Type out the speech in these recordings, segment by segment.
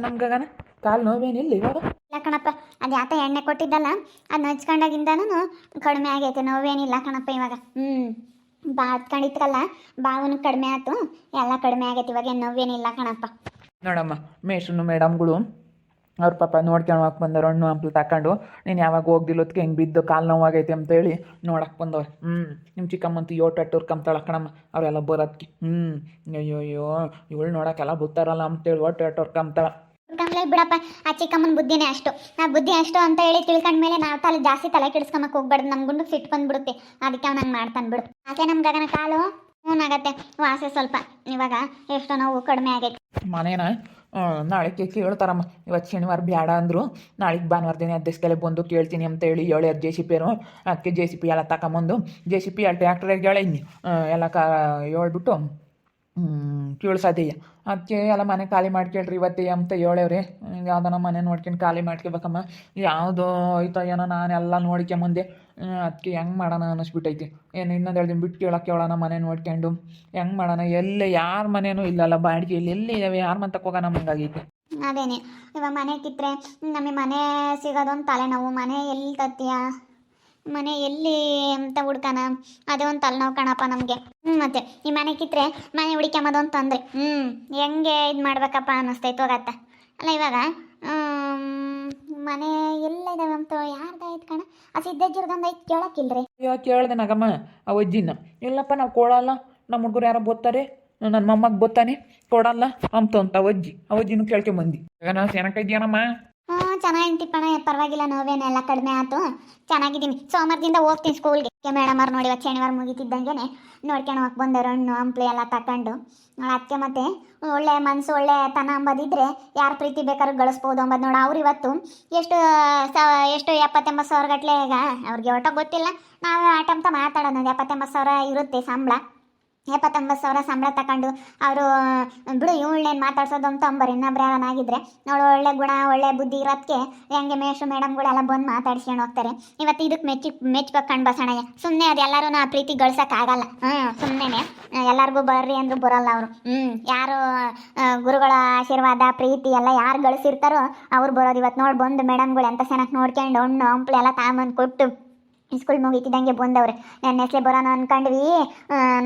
ನಮ್ಗಗನ ಕಾಲು ನೋವೇನಿಲ್ಲ ಇವಾಗ? ಇಲ್ಲ ಕಣಪ್ಪ ಅದು ಯಾತ ಎಣ್ಣೆ ಕೊಟ್ಟಿದ್ದಲ್ಲ ಅದನ್ನ ಹಚ್ಕೊಂಡಾಗಿಂದನೂ ಕಡಿಮೆ ಆಗೈತೆ ನೋವೇನಿಲ್ಲ ಕಣಪ್ಪ ಇವಾಗ. ಹ್ಞೂ ಬಾ ಹತ್ಕೊಂಡಿತ್ತಲ್ಲ ಬಾವನು ಕಡಿಮೆ ಆಯ್ತು ಎಲ್ಲ ಕಡಿಮೆ ಆಗೈತೆ ಇವಾಗ ನೋವೇನಿಲ್ಲ ಕಣಪ್ಪ. ನೋಡಮ್ಮ ಮೇಷ್ಟ್ರು ಮೇಡಮ್ಗಳು ಅವ್ರ ಪಾಪ ನೋಡ್ಕೊಳಕ್ಕೆ ಬಂದವ್ರು ಹಣ್ಣು ಹಂಪ್ಲು ತಕೊಂಡು ನೀನು ಯಾವಾಗ ಹೋಗ್ದಿಲ್ಲೊತ್ಕೆ ಹಿಂಗೆ ಬಿದ್ದು ಕಾಲು ನೋವಾಗೈತೆ ಅಂತೇಳಿ ನೋಡಕ್ಕೆ ಬಂದವ್ರು. ಹ್ಞೂ ನಿಮ್ಮ ಚಿಕ್ಕಮ್ಮಂತೂ ಯೋಟ್ ಅಟ್ಟೂರ್ ಕಂಬ್ತಾಳ ಕಣಮ್ಮ ಅವರೆಲ್ಲ ಬರೋದಕ್ಕೆ ಹ್ಞೂ ಅಯ್ಯೋ ಅಯ್ಯೋ ಇವಳು ನೋಡೋಕ್ಕೆಲ್ಲ ಬುತ್ತಾರಲ್ಲ ಅಂತೇಳಿ ಒಟ್ಟು ಅಟ್ಟೋರ್ ಕಂಬ್ತಾಳ ಕಮ್ಲೆ ಬಿಡಪ್ಪ ಆ ಚಿಕ್ಕಮ್ಮನ ಬುದ್ಧಿನೇ ಅಷ್ಟು. ಆ ಬುದ್ಧಿ ಅಷ್ಟು ಅಂತ ಹೇಳಿ ತಿಳ್ಕೊಂಡ್ಮೇಲೆ ನಾವು ತಲೆ ಜಾಸ್ತಿ ತಲೆ ಕೆಡಿಸ್ಕೊಂಬಕ್ಕೆ ಹೋಗ್ಬಾರ್ದು ನಮ್ಮ ಗುಂಡು ಸಿಟ್ಟು ಬಂದ್ಬಿಡುತ್ತೆ. ಅದಕ್ಕೆ ಅವ್ನು ಹಂಗೆ ಮಾಡ್ತಾನೆ ಬಿಡು. ಆಸೆ ನಮ್ಮ ಗಗನ ಕಾಲು? ಏನಾಗತ್ತೆ ವಾಸೆ ಸ್ವಲ್ಪ. ಇವಾಗ ಎಷ್ಟೋ ನೋವು ಕಡಿಮೆ ಆಗೈತೆ. ಮನೇನ ನಾಳೆ ಕೇಳ್ತಾರಮ್ಮ ಇವತ್ತು ಶನಿವಾರ ಬೇಡ ಅಂದರು. ನಾಳೆಗೆ ಭಾನುವಾರ ದಿನ ಅಧ್ಯಕ್ಷಲೆ ಬಂದು ಕೇಳ್ತೀನಿ ಅಂತ ಹೇಳಿ ಹೇಳಿ ಜೆ ಸಿ ಪಿಯರು ಅದಕ್ಕೆ ಜೆ ಸಿ ಪಿ ಎಲ್ಲ ತಗೊಂಬಂದು ಜೆ ಸಿ ಪಿ ಎಲ್ಲ ಟ್ಯಾಕ್ಟ್ರಿಗೆ ಹೇಳಿ ಎಲ್ಲ ಕಾ ಹೇಳ್ಬಿಟ್ಟು ಕೇಳ್ಸದೀಯ ಅದಕ್ಕೆ ಎಲ್ಲ ಮನೆ ಖಾಲಿ ಮಾಡ್ಕೇಳ್ರಿ ಇವತ್ತೇ ಅಂತ ಹೇಳೇವ್ರಿ. ಯಾವ್ದನ ಮನೆ ನೋಡ್ಕೊಂಡು ಖಾಲಿ ಮಾಡ್ಕೋಬೇಕಮ್ಮ ಯಾವುದೋ ಐತೋ ಏನೋ ನಾನೆಲ್ಲ ನೋಡ್ಕೊಂಬಂದೆ ಅದಕ್ಕೆ ಹೆಂಗೆ ಮಾಡೋಣ ಅನ್ನಿಸ್ಬಿಟ್ಟೈತಿ ಏನು ಇನ್ನೊಂದು ಎರಡು ದಿನ ಬಿಟ್ಟು ಕೇಳೋಕೆ ಹೇಳೋಣ ಮನೆ ನೋಡ್ಕೊಂಡು. ಹೆಂಗೆ ಮಾಡೋಣ? ಎಲ್ಲೇ ಯಾರ ಮನೇನೂ ಇಲ್ಲಲ್ಲ ಬಾಡಿಗೆ ಇಲ್ಲಿ ಎಲ್ಲಿ ಇದಾವೆ? ಯಾರ ಮನೆ ಹೋಗೋಣ ಹಂಗಾಗೈತಿ ಅದೇನೆ. ಇವಾಗ ಮನೆ ಕಿತ್ರೆ ನಮಗೆ ಮನೆ ಸಿಗೋದೊಂದು ತಲೆನೋವು. ಮನೆ ಎಲ್ಲಿ ತತ್ತೀಯ ಮನೆ ಎಲ್ಲಿ ಅಂತ ಹುಡ್ಕಣ? ಅದೇ ಒಂದು ತಲೆನೋವು ಕಣಪ್ಪ ನಮಗೆ. ಹ್ಞೂ ಮತ್ತೆ ಈ ಮನೆ ಕಿತ್ರೆ ಮನೆ ಹುಡಿಕೊಂಬದೊಂದು ತೊಂದರೆ. ಹ್ಞೂ ಹೆಂಗೆ ಇದು ಮಾಡ್ಬೇಕಪ್ಪ ಅನ್ನಿಸ್ತೈತೆ ಹೋಗತ್ತ ಅಲ್ಲ ಇವಾಗ ಮನೆ ಎಲ್ಲ ಇದಾವೆ ಅಂತ ಯಾರ್ದಾಯ್ತು ಕಣ? ಆ ಸಿದ್ದೇಜಿರ್ಗಂದು ಐತೆ ಕೇಳಕ್ಕಿಲ್ರಿ. ಅಯ್ಯೋ, ಕೇಳ್ದೆ ನಗಮ್ಮ, ಆ ಅಜ್ಜಿನ ಇಲ್ಲಪ್ಪ, ನಾವು ಕೊಡಲ್ಲ. ನಮ್ಮ ಹುಡುಗರು ಯಾರೋ ಬೋತಾರೆ ನನ್ನ ಮೊಮ್ಮಗ ಬೋತಾನೆ ಕೊಡಲ್ಲ ಅಂತ ಅಂತ ಅವಜ್ಜಿ ಅವಜ್ಜಿನೂ ಕೇಳ್ಕೊಂಬಂದು. ಈಗ ನಾವು ಹ್ಞೂ ಚೆನ್ನಾಗಿಂತಿಪ್ಪಣ ಪರವಾಗಿಲ್ಲ, ನೋವೇನೆ, ಎಲ್ಲ ಕಡಿಮೆ ಆಯ್ತು. ಚೆನ್ನಾಗಿದ್ದೀನಿ. ಸೋಮವಾರದಿಂದ ಹೋಗ್ತೀನಿ ಸ್ಕೂಲ್ಗೆ ಮೇಡಮ್ ಅವ್ರು ನೋಡಿ, ಇವತ್ತು ಶನಿವಾರ ಮುಗಿತಿದ್ದಂಗೆ ನೋಡ್ಕೊಂಡು ಹೋಗಿ ಬಂದರು ಹಣ್ಣು, ಹಂಪ್ಲು ಎಲ್ಲ ತಗೊಂಡು ಅದಕ್ಕೆ ಮತ್ತೆ ಒಳ್ಳೆ ಮನಸ್ಸು ಒಳ್ಳೆ ತನ ಅಂಬೋದಿದ್ರೆ ಯಾರು ಪ್ರೀತಿ ಬೇಕಾದ್ರೂ ಗಳಿಸ್ಬೋದು ಅಂಬೋದು ನೋಡಿ, ಅವ್ರು ಇವತ್ತು ಎಷ್ಟು, ಸ, ಎಷ್ಟು ಎಪ್ಪತ್ತೆಂಬತ್ತು ಸಾವಿರ ಗಟ್ಟಲೆ ಈಗ. ಅವ್ರಿಗೆ ಒಟ್ಟ ಗೊತ್ತಿಲ್ಲ. ನಾವು ಆಟಂತ ಮಾತಾಡೋದು. ಎಪ್ಪತ್ತೆಂಬತ್ತು ಸಾವಿರ ಇರುತ್ತೆ ಸಂಬಳ. ಎಪ್ಪತ್ತೊಂಬತ್ತು ಸಾವಿರ ಸಂಬಳ ತಗೊಂಡು ಅವರು ಬಿಡು ಇವಳನ್ನೇನು ಮಾತಾಡ್ಸೋದು ಅಂತ ಅಂಬರು, ಇನ್ನೊಬ್ರು ಯಾರನ್ನಾಗಿದ್ರೆ ನೋಡು, ಒಳ್ಳೆ ಗುಣ, ಒಳ್ಳೆ ಬುದ್ಧಿ ಇರೋದಕ್ಕೆ ಹೆಂಗೆ ಮೇಷು ಮೇಡಮ್ಗಳೆಲ್ಲ ಬಂದು ಮಾತಾಡ್ಸ್ಕೊಂಡು ಹೋಗ್ತಾರೆ. ಇವತ್ತು ಇದಕ್ಕೆ ಮೆಚ್ಚಿ ಮೆಚ್ಬೇಕು ಕಣ್ ಬಸಣಯ್ಯ ಸುಮ್ಮನೆ ಅದು ಎಲ್ಲರೂ ಆ ಪ್ರೀತಿ ಗಳಿಸೋಕ್ಕಾಗಲ್ಲ. ಹ್ಞೂ ಸುಮ್ಮನೆ ಎಲ್ಲರಿಗೂ ಬರ್ರಿ ಅಂದ್ರು ಬರೋಲ್ಲ ಅವರು. ಹ್ಞೂ ಯಾರು ಗುರುಗಳ ಆಶೀರ್ವಾದ, ಪ್ರೀತಿ ಎಲ್ಲ ಯಾರು ಗಳಿಸಿರ್ತಾರೋ ಅವ್ರು ಬರೋದು ಇವತ್ತು ನೋಡಿ ಬಂದು ಮೇಡಮ್ಗಳು ಎಂಥ ಚೆನ್ನಾಗಿ ನೋಡ್ಕೊಂಡು ಹಣ್ಣು ಹಂಪ್ಲು ಎಲ್ಲ ತಾಮನ್ ಕೊಟ್ಟು ಸ್ಕೂಲ್ ಮುಗೀತಿದ್ದಂಗೆ ಬಂದವ್ರೆ. ನನ್ನ ಹೆಸ್ಲೆ ಬರೋಣ ಅನ್ಕೊಂಡ್ವಿ.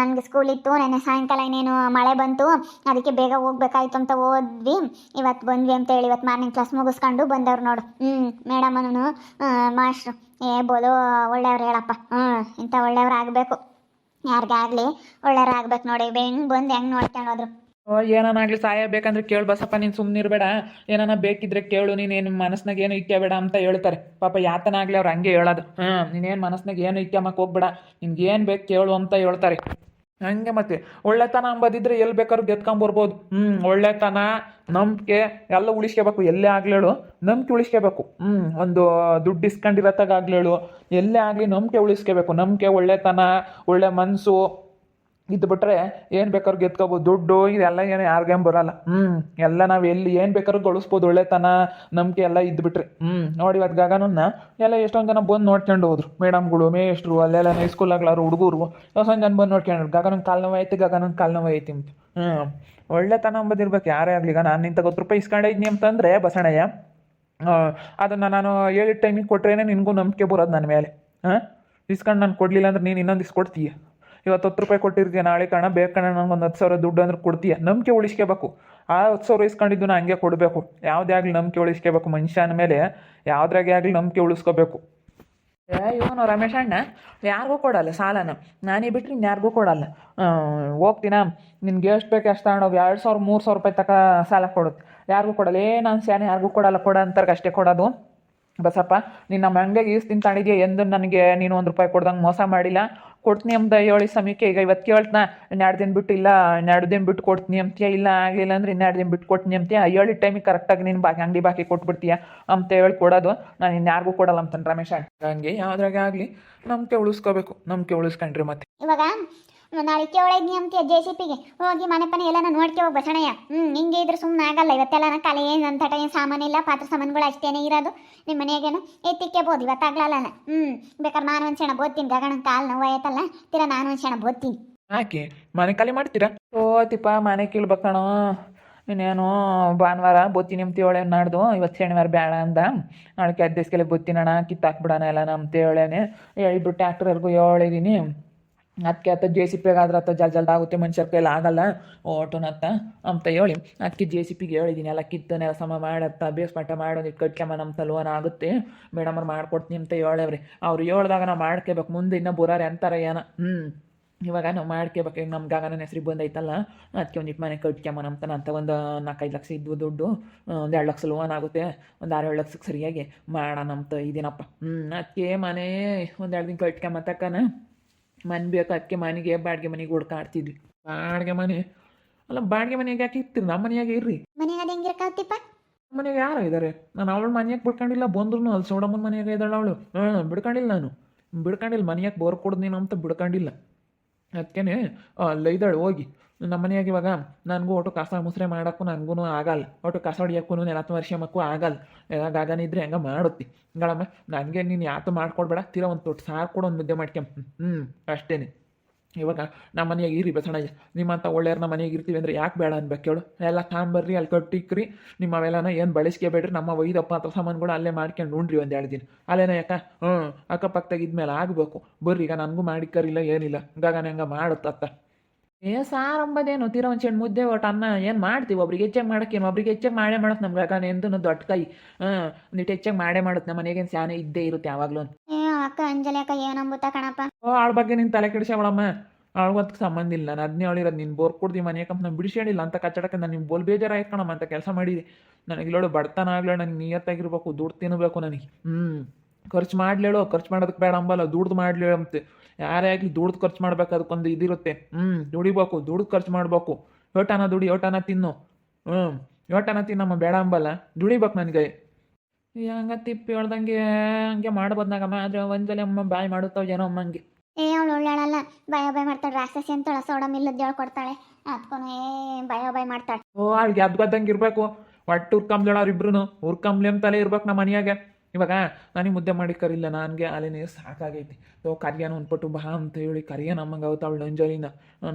ನನಗೆ ಸ್ಕೂಲ್ ಇತ್ತು, ನೆನ್ನೆ ಸಾಯಂಕಾಲ ಇನ್ನೇನು ಮಳೆ ಬಂತು. ಅದಕ್ಕೆ ಬೇಗ ಹೋಗ್ಬೇಕಾಯ್ತು ಅಂತ ಹೋದ್ವಿ ಇವತ್ತು ಬಂದ್ವಿ ಅಂತ ಹೇಳಿ ಇವತ್ತು ಮಾರ್ನಿಂಗ್ ಕ್ಲಾಸ್ ಮುಗಿಸ್ಕೊಂಡು ಬಂದವ್ರು ನೋಡು. ಹ್ಞೂ ಮೇಡಮನು ಮಾಸ್ಟ್ರು ಏ, ಬೋಲೋ, ಒಳ್ಳೆಯವ್ರು ಹೇಳಪ್ಪ. ಹ್ಞೂ ಇಂಥ ಒಳ್ಳೆಯವ್ರು ಆಗಬೇಕು. ಯಾರಿಗಾಗಲಿ ಒಳ್ಳೆಯವ್ರು ಆಗ್ಬೇಕು ನೋಡಿ. ಹೆಂಗೆ ಬಂದು ಹೆಂಗೆ ನೋಡ್ಕೊಂಡು ಹೋದ್ರು ಏನಾನಾಗ್ಲಿ ಸಹಾಯ ಬೇಕಂದ್ರೆ ಕೇಳು ಬಸಪ್ಪ, ನೀನು ಸುಮ್ಮನೆ ಇರಬೇಡ. ಏನಾನ ಬೇಕಿದ್ರೆ ಕೇಳು ನೀನೇನು ಮನಸ್ನಾಗ ಏನು ಇಕ್ಕೋಬೇಡ ಅಂತ ಹೇಳ್ತಾರೆ. ಪಾಪ ಯಾತನಾಗ್ಲಿ ಅವ್ರು ಹಂಗೆ ಹೇಳೋದು. ಹಾಂ ನೀನೇನು ಮನಸ್ನಾಗ ಏನು ಇಕ್ಕೊಂಬಕ್ಕೆ ಹೋಗ್ಬೇಡ. ನಿನ್ಗೆ ಏನು ಬೇಕು ಕೇಳು ಅಂತ ಹೇಳ್ತಾರೆ. ಹಂಗೆ ಮತ್ತೆ, ಒಳ್ಳೆತನ ಅಂಬೋದಿದ್ರೆ ಎಲ್ಲಿ ಬೇಕಾದ್ರೂ ಗೆದ್ಕೊಂಬರ್ಬೋದು ಹ್ಞೂ ಒಳ್ಳೆತನ, ನಂಬಿಕೆ ಎಲ್ಲ ಉಳಿಸ್ಕೋಬೇಕು. ಎಲ್ಲೇ ಆಗ್ಲೇಳು ನಂಬಿಕೆ ಉಳಿಸ್ಕೋಬೇಕು. ಹ್ಞೂ ಒಂದು ದುಡ್ಡು ಇಸ್ಕೊಂಡಿರತ್ತಾಗ್ಲೇಳು ಎಲ್ಲೇ ಆಗಲಿ ನಂಬಿಕೆ ಉಳಿಸ್ಕೋಬೇಕು. ನಂಬಿಕೆ ಒಳ್ಳೆತನ, ಒಳ್ಳೆ ಮನಸ್ಸು ಇದು ಬಿಟ್ರೆ ಏನು ಬೇಕಾದ್ರೂ ಗೆದ್ಕೋಬೋದು. ದುಡ್ಡು, ಇದೆಲ್ಲ ಏನು ಯಾರಿಗೇನು ಬರಲ್ಲ. ಹ್ಞೂ ಎಲ್ಲ ನಾವು ಎಲ್ಲಿ ಏನು ಬೇಕಾದ್ರೂ ಗಳಿಸ್ಬೋದು. ಒಳ್ಳೆತನ, ನಂಬಿಕೆ ಎಲ್ಲ ಇದ್ದುಬಿಟ್ರೆ ಹ್ಞೂ ನೋಡಿ ಇವತ್ತು ಗಗನನ್ನ ಎಲ್ಲ ಎಷ್ಟೊಂದು ಜನ ಬಂದು ನೋಡ್ಕೊಂಡು ಹೋದ್ರು. ಮೇಡಮ್ಗಳು, ಮೇಷ್ಟ್ರು, ಅಲ್ಲೆಲ್ಲ ಸ್ಕೂಲಾಗ್ಲಾರು ಹುಡುಗರು, ಎಷ್ಟೊಂದು ಜನ ಬಂದು ನೋಡ್ಕೊಂಡ್ರು ಗಗನ ಕಾಲು ನೋವು ಐತಿ ಗಗನನ್ ಕಾಲು ನೋವು ಐತಿ ಅಂತ. ಹ್ಞೂ ಒಳ್ಳೆತನ ಅಂಬದಿರ್ಬೇಕು. ಯಾರೇ ಆಗಲಿ ಈಗ ನಾನು ನಿಂತ ಹತ್ತು ರೂಪಾಯಿ ಇಸ್ಕೊಂಡಿದ್ನಿ ಅಂತಂದರೆ ಬಸಣಯ್ಯ ಅದನ್ನು ನಾನು ಹೇಳಿದ ಟೈಮಿಗೆ ಕೊಟ್ರೇನೆ ನಿನಗೂ ನಂಬಿಕೆ ಬರೋದು ನನ್ನ ಮೇಲೆ. ಹಾಂ? ಇಸ್ಕೊಂಡು ನಾನು ಕೊಡಲಿಲ್ಲ ಅಂದ್ರೆ ನೀನು ಇನ್ನೊಂದು ಇಸ್ಕೊಡ್ತೀಯ ಇವತ್ತು ಹತ್ತು ರೂಪಾಯಿ ಕೊಟ್ಟಿರ್ತೀಯ, ನಾಳೆ ಕಣ ಬೇಕು ಕಣ, ನಂಗೆ ಒಂದು ಹತ್ತು ಸಾವಿರ ದುಡ್ಡು ಅಂದ್ರೆ ಕೊಡ್ತೀಯ. ನಂಬಿಕೆ ಉಳಿಸ್ಕೋಬೇಕು. ಆ ಹತ್ತು ಸಾವಿರ ಇಸ್ಕೊಂಡಿದ್ದು ನಾ ಹಂಗೆ ಕೊಡಬೇಕು. ಯಾವುದೇ ಆಗಲಿ ನಂಬಿಕೆ ಉಳಿಸ್ಕೋಬೇಕು. ಮನುಷ್ಯನ ಮೇಲೆ ಯಾವುದ್ರಾಗೆ ಆಗಲಿ ನಂಬಿಕೆ ಉಳಿಸ್ಕೋಬೇಕು. ಇವನು ರಮೇಶ್ ಅಣ್ಣ, ಯಾರಿಗೂ ಕೊಡಲ್ಲ ಸಾಲನ. ನಾನೇ ಬಿಟ್ಟರೆ ಇನ್ಯಾರಿಗೂ ಕೊಡಲ್ಲ. ಹೋಗ್ತೀನ? ನಿನ್ಗೆ ಎಷ್ಟು ಬೇಕು ಅಷ್ಟು ತಗೊಂಡೋಗಿ ಎರಡು ಸಾವಿರ, ಮೂರು ಸಾವಿರ ರೂಪಾಯಿ ತಕ ಸಾಲ ಕೊಡುತ್ತೆ. ಯಾರಿಗೂ ಕೊಡಲ್ಲ. ಏ, ನಾನು ಸ್ಯಾನ ಯಾರಿಗೂ ಕೊಡಲ್ಲ. ಕೊಡ ಅಂತಾರೆ ಅಷ್ಟೇ ಕೊಡೋದು. ಬಸಪ್ಪ, ನೀನು ನಮ್ಮ ಈಸ್ ತಿಂತಾಣಿದ್ಯಾ ಎಂದು ನನಗೆ ನೀನು ಒಂದು ರೂಪಾಯಿ ಕೊಡ್ದಂಗೆ ಮೋಸ ಮಾಡಿಲ್ಲ. ಕೊಡ್ತೀನಿ ಅಂತ ಹೇಳಿ ಸಮಯಕ್ಕೆ. ಈಗ ಇವತ್ತು ಕೇಳ್ತಾ ಇನ್ನೆರಡು ದಿನ ಬಿಟ್ಟು ಇಲ್ಲ ಇನ್ನೆರಡು ದಿನ ಬಿಟ್ಟು ಕೊಡ್ತೀನಿ ಅಂತೀಯ, ಇಲ್ಲ ಆಗಲಿಲ್ಲ ಅಂದ್ರೆ ಇನ್ನೆರಡು ದಿನ ಬಿಟ್ಟು ಕೊಡ್ತೀನಿ ಅಂತೀಯ ಹೇಳಿ ಟೈಮಿಗೆ ಕರೆಕ್ಟಾಗಿ ನೀನು ಬಾಕಿ, ಅಂಗಡಿ ಬಾಕಿ ಕೊಟ್ಬಿಡ್ತೀಯ ಅಂತ ಹೇಳಿ ಕೊಡೋದು. ನಾನು ಇನ್ಯಾರಿಗೂ ಕೊಡಲ್ಲ ಅಂತಾನೆ ರಮೇಶ್. ಹಂಗೆ ಯಾವ್ದ್ರಾಗೆ ಆಗಲಿ, ನಂಬಿಕೆ ಉಳಿಸ್ಕೋಬೇಕು, ನಂಬಿಕೆ ಉಳಿಸ್ಕೊಂಡ್ರಿ ಮತ್ತೆ. ಇವಾಗ ನಾಳೆ ಒಳಗೆ ಅಂತ ಜೆ ಸಿ ಪಿಗೆ ಹೋಗಿ ಮನೆ ಪನೆ ಎಲ್ಲ ನೋಡ್ಕೆ ಹೋಗಿ ಬಸಣಯ್ಯ. ಹ್ಞೂ ಹಿಂಗೆ ಇದ್ರೆ ಸುಮ್ಮನೆ ಆಗಲ್ಲ ಇವತ್ತೆಲ್ಲ ಕಾಲ ಏನು ಅಂತ ಏನು ಸಾಮಾನು ಇಲ್ಲ, ಪಾತ್ರ ಸಾಮಾನುಗಳು ಅಷ್ಟೇನೇ ಇರೋದು. ನಿಮ್ಮ ಮನೆಯಾಗೇನು? ಎತ್ತಿಕ್ಕೆಬೋದು ಇವತ್ತಾಗ್ಲಲ್ಲ ಹ್ಞೂ ಬೇಕಾದ್ರೆ ನಾನು ಒಂದು ಕ್ಷಣ ಬೋದ್ತೀನಿ. ಗಗನ ಕಾಲು ನೋವು ಆಯ್ತಲ್ಲ ತೀರ, ನಾನು ಒಂದು ಕ್ಷಣ ಬೋದ್ತೀನಿ. ಯಾಕೆ? ಮನೆ ಖಾಲಿ ಮಾಡ್ತೀರಾ? ಓ ಮನೆ ಕೀಳ್ಬೇಕಣ ಇನ್ನೇನು ಭಾನುವಾರ ಬೊತ್ತೀನಿ ಅಂತೀವಳೆ ನಾಡ್ದು. ಇವತ್ತು ಶನಿವಾರ ಬೇಡ ಅಂದ. ನಾಳೆ ಹತ್ತು ಬೊತ್ತಿನಣ ಕಿತ್ತಾಕ್ಬಿಡೋಣ ಎಲ್ಲ ನಮ್ಮ ತೇಳೇನೆ ಹೇಳ್ಬಿಟ್ಟು ಟ್ಯಾಕ್ಟ್ರರ್ಗೂ ಹೇಳಿದೀನಿ ಅದಕ್ಕೆ ಆತ ಜೆ ಸಿ ಪಿಗಾದ್ರೆ ಆತ ಜಲ್ ಜಲ್ದ ಆಗುತ್ತೆ ಮನುಷ್ಯರ ಕೈಲಿ ಆಗಲ್ಲ. ಓಟೋನತ್ತ ಅಂತ ಹೇಳಿ ಅದಕ್ಕೆ ಜೆ ಸಿ ಪಿಗೆ ಹೇಳಿದ್ದೀನಿ ಎಲ್ಲ ಕಿತ್ತನೆಲ್ಲ ಸಮ ಮಾಡತ್ತ ಬೇಸ್ಮಟ್ಟ ಮಾಡೋದು ಕಟ್ಕೊಂಬ ನಮ್ಮ ಸಲುವನ ಆಗುತ್ತೆ. ಮೇಡಮ್ ಅವ್ರು ಮಾಡ್ಕೊಡ್ತೀನಿ ಅಂತ ಹೇಳವ್ರಿ ಅವ್ರು ಹೇಳ್ದಾಗ ನಾವು ಮಾಡ್ಕೋಬೇಕು ಮುಂದೆ ಇನ್ನೂ ಬುರಾರೆ ಅಂತಾರೆ ಏನೋ? ಹ್ಞೂ ಇವಾಗ ನಾವು ಮಾಡ್ಕೋಬೇಕು ಈಗ ನಮ್ಮ ಆಗನ ಹೆಸ್ರಿಗೆ ಬಂದೈತಲ್ಲ ಅದಕ್ಕೆ ಒಂದಿಟ್ಟು ಮನೆ ಕಟ್ಕೊಂಬನ ಅಂತ ಅಂತ ಒಂದು ನಾಲ್ಕೈದು ಲಕ್ಷ ಇದ್ವು ದುಡ್ಡು. ಒಂದು ಎರಡು ಲಕ್ಷ ಲೋನ್ ಆಗುತ್ತೆ. ಒಂದು ಆರು ಏಳು ಲಕ್ಷಕ್ಕೆ ಸರಿಯಾಗಿ ಮಾಡೋಣ ಅಂತ ಇದೀನಪ್ಪ. ಹ್ಞೂ ಅದಕ್ಕೆ ಮನೆ ಒಂದು ಎರಡು ದಿನ ಕಟ್ಕೊಂಬತ್ತಕ್ಕನ ಮನೆ ಬೇಕು ಅದಕ್ಕೆ ಮನೆಗೆ ಬಾಡಿಗೆ ಮನೆಗೆ ಹುಡ್ಕಾಡ್ತಿದ್ವಿ. ಬಾಡಿಗೆ ಮನೆ? ಅಲ್ಲ ಬಾಡಿಗೆ ಮನೆಗೆ ಯಾಕೆ ಇರ್ತೀರಿ? ನಮ್ಮ ಮನೆಯಾಗೆ ಇರ್ರಿ. ಹೆಂಗಿರ್ಕಾವತ್ತಿಪ್ಪ ಯಾರು ಇದ್ದಾರೆ ನಾನು ಅವಳ ಮನೆಯಾಗ ಬಿಡ್ಕೊಂಡಿಲ್ಲ ಬಂದ್ರು ಅಲ್ಲಿ ಸೋಡಮ್ಮನ ಮನೆಯಾಗ ಇದ್ದಾಳೆ ಅವಳು. ಹಾಂ ಬಿಡ್ಕೊಂಡಿಲ್ಲ ನಾನು. ಬಿಡ್ಕೊಂಡಿಲ್ಲ. ಮನೆಯಾಗ ಬೋರ್ ಕೊಡ್ದು ನೀನು ಅಂತ ಬಿಡ್ಕೊಂಡಿಲ್ಲ. ಅದಕ್ಕೇನೆ ಅಲ್ಲ ಇದ್ದಾಳೆ ಹೋಗಿ. ನಮ್ಮ ಮನೆಯಾಗ ಇವಾಗ ನನಗೂ ಒಟ್ಟು ಕಸ ಮುಸ್ರೆ ಮಾಡೋಕ್ಕೂ ನನಗೂ ಆಗಲ್ಲ. ಒಟ್ಟು ಕಸ ಹೊಡಿಯೋಕ್ಕೂ ನೆಲತ್ತು ವರ್ಷಮಕ್ಕೂ ಆಗಲ್ಲ. ಎಲ್ಲ ಇದ್ರೆ ಹೆಂಗೆ ಮಾಡುತ್ತೆ. ಗಳಮ್ಮ ನನಗೆ ನೀನು ಯಾತು ಮಾಡ್ಕೊಡ್ಬೇಡ. ತೀರ ಒಂದು ತೊಟ್ಟು ಸಾರು ಕೂಡ ಒಂದು ಮುದ್ದೆ ಮಾಡ್ಕೊಂಬ ಹ್ಞೂ ಅಷ್ಟೇನೆ. ಇವಾಗ ನಮ್ಮ ಮನೆಯಾಗ ಇರಿ ಬಸಣ್ಣಯ್ಯ ನಿಮ್ಮಂಥ ಒಳ್ಳೆಯವ್ರ ನಮ್ಮ ಮನೆಗೆ ಇರ್ತೀವಿ ಅಂದರೆ ಯಾಕೆ ಬೇಡ ಅನ್ಬೇಕು ಹೇಳು ಎಲ್ಲ ತಾಂಬರ್ರಿ ಅಲ್ಲಿ ಕಟ್ಟಿಕ್ರಿ. ನಿಮ್ಮ ಅವೆಲ್ಲನ ಏನು ಬಳಸ್ಕೋಬೇಡ್ರಿ. ನಮ್ಮ ಒಯ್ದಪ್ಪ ಅಥವಾ ಸಾಮಾನುಗಳು ಅಲ್ಲೇ ಮಾಡ್ಕೊಂಡು ಉಂಡ್ರಿ ಒಂದು ಎರಡು ದಿನ. ಅಲ್ಲೇನ ಯಾಕ? ಹ್ಞೂ ಅಕ್ಕಪಕ್ಕದಾಗಿದ್ಮೇಲೆ ಆಗಬೇಕು. ಬರ್ರಿ, ಈಗ ನನಗೂ ಮಾಡಿಕ್ಕರಿಲ್ಲ ಏನಿಲ್ಲ. ಗಗನ ಹೆಂಗೆ ಮಾಡುತ್ತತ್ತ. ಏ ಸಾರ್ ಅಂಬದೇನು ತೀರ ಒಂದು ಚೆಂಡು ಮುದ್ದೆ ಒಟ್ಟು ಅನ್ನ ಏನು ಮಾಡ್ತೀವಿ? ಒಬ್ರಿಗೆ ಹೆಚ್ಚಾಗಿ ಮಾಡೋಕ್ಕೇನು ಒಬ್ರಿಗೆ ಹೆಚ್ಚಾಗಿ ಮಾಡೇ ಮಾಡತ್ ನಮ್ಗೆ. ಗಗನ ಎಂದು ದೊಡ್ಡ ಕೈ. ಹಾಂ ಒಂದಿಟ್ಟು ಹೆಚ್ಚಾಗಿ ಮಾಡೇ ಮಾಡುತ್ತೆ ನಮ್ಮ ಮನೆಗೇನು ಸ್ಯಾನೆ ಇದ್ದೇ ಇರುತ್ತೆ ಯಾವಾಗಲೂ ಅಕ್ಕ ಅಂಜಲಿ ಅಕ್ಕ ಏನಂಬುತ್ತ ಕಣಪ್ಪ? ಓ ಅವಳ ಬಗ್ಗೆ ನೀನು ತಲೆ ಕೆಡಿಸ್ಯಾವಳಮ್ಮ. ಅವಳಿಗೆ ಸಂಬಂಧ ಇಲ್ಲ. ನಾನು ಅದನ್ನೇ ಹೇಳಿರೋದು ನೀನು ಬೋರ್ ಕೊಡ್ದಿ ಮನೆ ಕಂಪ್ ನಾನು ಬಿಡಿಸ್ಯಾಡಿಲ್ಲ ಅಂತ ಕಚ್ಚಡಕ್ಕೆ ನಾನು ನಿಮ್ಗೆ ಬೋಲ್ ಬೇಜಾರಾಯ್ತು ಕಣಮ್ಮ. ಅಂತ ಕೆಲಸ ಮಾಡಿದೆ. ನನಗೆ ಇಲ್ಲೋಡು ಬಡತನ ಆಗ್ಲೋ ನನಗೆ ನಿಯತ್ತಾಗಿರ್ಬೇಕು. ದುಡ್ಡು ತಿನ್ನಬೇಕು ನನಗೆ. ಹ್ಞೂ ಖರ್ಚು ಮಾಡ್ಲೇಳು ಖರ್ಚು ಮಾಡೋದಕ್ಕೆ ಬೇಡ ಅಂಬಲ್ಲ ದುಡ್ದು ಮಾಡ್ಲೇಳು ಅಂತೆ. ಯಾರೇ ಆಗಲಿ ದುಡ್ದು ಖರ್ಚು ಮಾಡ್ಬೇಕು ಅದಕ್ಕೊಂದು ಇದಿರುತ್ತೆ. ಹ್ಞೂ ದುಡಿಬೇಕು ದುಡ್ದು ಖರ್ಚು ಮಾಡಬೇಕು. ಯೋಟನ ದುಡಿ ಯೋಟನ ತಿನ್ನು. ಹ್ಞೂ ಯೋಟನ ತಿನ್ನಮ್ಮ ಬೇಡ ಅಂಬಲ್ಲ. ದುಡಿಬೇಕು ನನಗೆ. ಹಂಗ ತಿಪ್ಪಿ ಹೇಳ್ದಂಗೆ ಹಂಗೆ ಮಾಡ್ಬೋದ್ನಾಗಮ್ಮ ಆದ್ರೆ ಒಂದ್ಸಲ ಅಮ್ಮ ಬಾಯ್ ಮಾಡುತ್ತಾವ ಏನೋ ಅಮ್ಮ ಹಂಗೆ. ಏ ಅವಳು ಒಳ್ಳೆಳಲ್ಲ ಭಯ ಭಯ ಮಾಡ್ತಾಳೆ. ರಾಕ್ಷಸಿ ಅಂತೇಳ ಸೋಡಮ್ ಇಲ್ಲದ ಹೇಳ್ಕೊಡ್ತಾಳೆ ಅದ್ಕೊನು ಭಯ ಭಯ ಮಾಡ್ತಾಳೆ. ಓ ಅವ್ಳಿಗೆ ಅದ್ಗದ್ದಂಗೆ ಇರಬೇಕು. ಒಟ್ಟು ಉರ್ಕಂಬ್ಲೇಳ ಅವ್ರಿಬ್ರು ಉರ್ಕಂಬ್ಲಿ ಅಂತಲೇ ಇರ್ಬೇಕು ನಮ್ಮ ಮನೆಯಾಗ. ಇವಾಗ ನನಗೆ ಮುದ್ದೆ ಮಾಡಿ ಕರಿಲ್ಲ, ನನಗೆ ಅಲ್ಲಿನೇ ಸಾಕಾಗೈತಿ. ತೋ, ಕರಿಯನ ಅಂದ್ಬಿಟ್ಟು ಬಾ ಅಂತ ಹೇಳಿ ಕರಿಯಾನ ಅಮ್ಮಂಗೆ ಅವಳು ಅಂಜಲಿನ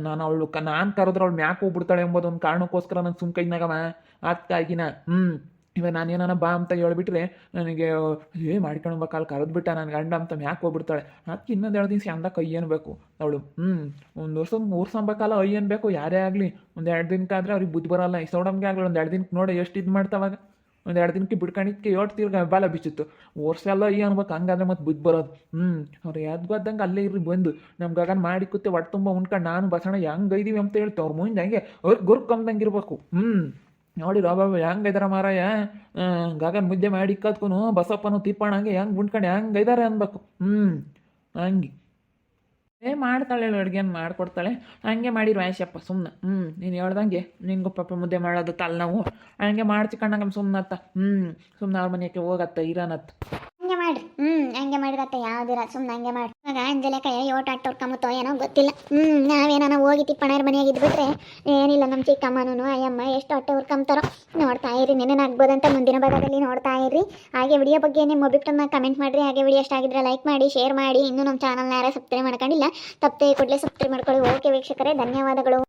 ನಾನು ಅವಳು ಕ, ನಾನು ಕರೆದ್ರೆ ಅವಳು ಮ್ಯಾಕ್ ಹೋಗ್ಬಿಡ್ತಾಳೆ ಎಂಬುದೊಂದು ಕಾರಣಕ್ಕೋಸ್ಕರ ನಾನು ಸುಮ್ ಕೈನಾಗವ ಅದಕ್ಕಾಗಿನ ಹ್ಞೂ ಇವಾಗ ನಾನು ಏನಾನ ಬಾ ಅಂತ ಹೇಳ್ಬಿಟ್ರೆ ನನಗೆ, ಏ ಮಾಡ್ಕೊಳ್ಬೇಕು ಅಲ್ಲಿ ಕರೆದ್ಬಿಟ್ಟ ನನ್ನ ಗಂಡ ಅಂತ ಮ್ಯಾಕ್ ಹೋಗ್ಬಿಡ್ತಾಳೆ. ಅದಕ್ಕೆ ಇನ್ನೊಂದು ಎರಡು ದಿವಸ ಅಂದ ಕೈ ಬೇಕು? ಅವಳು ಹ್ಞೂ ಒಂದು ವರ್ಷ, ಮೂರು ಸಂಬಕಾಲ ಐ ಬೇಕು, ಯಾರೇ ಆಗಲಿ. ಒಂದು ಎರಡು ದಿನಕ್ಕಾದ್ರೆ ಅವ್ರಿಗೆ ಬುದ್ಧಿ ಬರಲ್ಲ. ಈ ಸೌಡಮ್ಗೆ ಆಗಲಿ, ಒಂದು ಎರಡು ದಿನಕ್ಕೆ ನೋಡಿ ಎಷ್ಟು ಇದು ಮಾಡ್ತಾವಾಗ ಒಂದು ಎರಡು ದಿನಕ್ಕೆ ಬಿಡ್ಕೊಂಡಿದ್ದಕ್ಕೆ ಏಟ್ ತಿರ್ಗ ಬಾಲ ಬಿಚ್ಚಿತ್ತು. ವರ್ಷ ಎಲ್ಲ ಈ ಅನ್ಬೇಕು ಹಂಗಾದ್ರೆ ಮತ್ತೆ ಬುದ್ಧಿ ಬರೋದು. ಹ್ಞೂ ಅವ್ರು ಯಾವ್ದು ಗೊತ್ತಂಗೆ ಅಲ್ಲೇ ಇರ್ರಿ ಬಂದು. ನಮ್ಮ ಗಗನ್ ಮಾಡಿ ಕೂತೆ ಹೊಟ್ಟೆ ತುಂಬ ಉಣ್ಕೊಂಡು ನಾನು ಬಸಣ ಹೆಂಗೆ ಐದೀವಿ ಅಂತ ಹೇಳ್ತೆ. ಅವ್ರ ಮುಂದೆ ಹಂಗೆ ಅವ್ರಿಗೆ ಗುರ್ಕಂದಂಗೆ ಇರ್ಬೇಕು ಹ್ಞೂ ನೋಡಿ ರಾಬಾ ಹೆಂಗ ಇದಾರ ಮಾರಾಯ. ಗಗನ್ ಮುದ್ದೆ ಮಾಡಿ ಕತ್ಕೊನು ಬಸಪ್ಪನು ತಿಪ್ಪಣ್ಣ ಹಂಗೆ ಹೆಂಗೆ ಉಂಡ್ಕೊಂಡು ಹೆಂಗೆ ಇದಾರೆ ಅನ್ಬೇಕು. ಹ್ಞೂ ಹಂಗೆ. ಏ, ಮಾಡ್ತಾಳೆ ಅಡುಗೆನ, ಮಾಡ್ಕೊಡ್ತಾಳೆ. ಹಂಗೆ ಮಾಡಿರು ಆಯ್ಸಪ್ಪ ಸುಮ್ಮನೆ ಹ್ಞೂ ನೀನು ಹೇಳ್ದಂಗೆ. ನಿಂಗೂ ಪಾಪ ಮುದ್ದೆ ಮಾಡೋದು ತಲೆನೋವು. ಹಂಗೆ ಮಾಡ್ತಿಕೊಂಡಂಗೆ ಸುಮ್ಮನತ್ತ ಹ್ಞೂ ಸುಮ್ಮನೆ ಅವ್ರ ಮನೆಯಕ್ಕೆ ಹೋಗತ್ತ, ಇರೋನತ್ತ. ಮಾಡ್ರಿ ಹ್ಞೂ ಹಂಗೆ ಮಾಡಿರತ್ತೆ ಯಾವ್ದಿರ ಸುಮ್ಮನೆ ಹಂಗೆ ಮಾಡಿ. ಇವಾಗ ಅಂಜಲಿ ಕೈ ಓಟ್ ಆಟೋರ್ಕೊಂಬತ್ತೋ ಏನೋ ಗೊತ್ತಿಲ್ಲ. ಹ್ಮ್, ನಾವೇನಾನ ಹೋಗಿ ತಿಪ್ಪಣ್ಣರ ಮನೆಯಾಗ ಇದ್ಬಿಟ್ರೆ ಏನಿಲ್ಲ ನಮ್ಮ ಚಿಕ್ಕಮ್ಮನೂ ಅಯ್ಯಮ್ಮ ಎಷ್ಟು ಹೊಟ್ಟೆ ಹುರ್ಕೊಂತಾರೋ ನೋಡ್ತಾ ಇರಿ ನೆನೆನಾಗ್ಬೋದಂತ ಮುಂದಿನ ಭಾಗದಲ್ಲಿ ನೋಡ್ತಾ ಇರಿ. ಹಾಗೆ ವಿಡಿಯೋ ಬಗ್ಗೆ ನಿಮ್ಮ ಅಭಿಪ್ರಾಯನ ಕಮೆಂಟ್ ಮಾಡ್ರಿ. ಹಾಗೆ ವಿಡಿಯೋ ಇಷ್ಟ ಆಗಿದ್ರೆ ಲೈಕ್ ಮಾಡಿ ಶೇರ್ ಮಾಡಿ. ಇನ್ನೂ ನಮ್ಮ ಚಾನಲ್ನ ಯಾರೇ ಸಬ್ಸ್ಕ್ರೈಬ್ ಮಾಡ್ಕೊಂಡಿಲ್ಲ. ತಪ್ಪದೆ ಕೂಡಲೇ ಸಬ್ಸ್ಕ್ರೈಬ್ ಮಾಡ್ಕೊಳ್ಳಿ. ಓಕೆ ವೀಕ್ಷಕರೇ, ಧನ್ಯವಾದಗಳು.